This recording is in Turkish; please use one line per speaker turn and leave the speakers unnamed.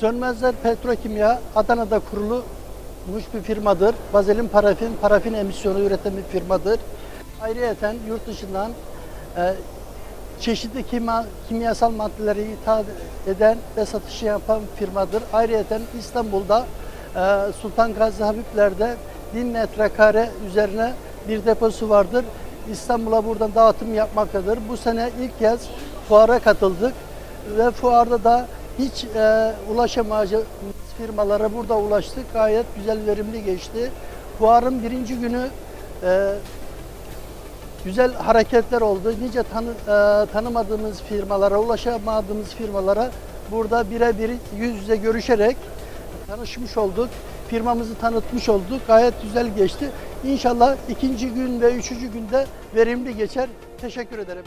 Sönmezler Petrokimya Adana'da kurulmuş bir firmadır. Vazelin parafin, parafin emisyonu üreten bir firmadır. Ayrıyeten yurt dışından e, çeşitli kimya, kimyasal maddeleri ithal eden ve satışı yapan firmadır. Ayrıyeten İstanbul'da e, Sultan Gazi Habibler'de 1000 metrekare üzerine bir deposu vardır. İstanbul'a buradan dağıtım yapmaktadır. Bu sene ilk kez fuara katıldık ve fuarda da hiç e, ulaşamayacağımız firmalara burada ulaştık. Gayet güzel, verimli geçti. Fuarın birinci günü e, güzel hareketler oldu. Nice tanı, e, tanımadığımız firmalara, ulaşamadığımız firmalara burada birebir yüz yüze görüşerek tanışmış olduk. Firmamızı tanıtmış olduk. Gayet güzel geçti. İnşallah ikinci gün ve üçüncü günde verimli geçer. Teşekkür ederim.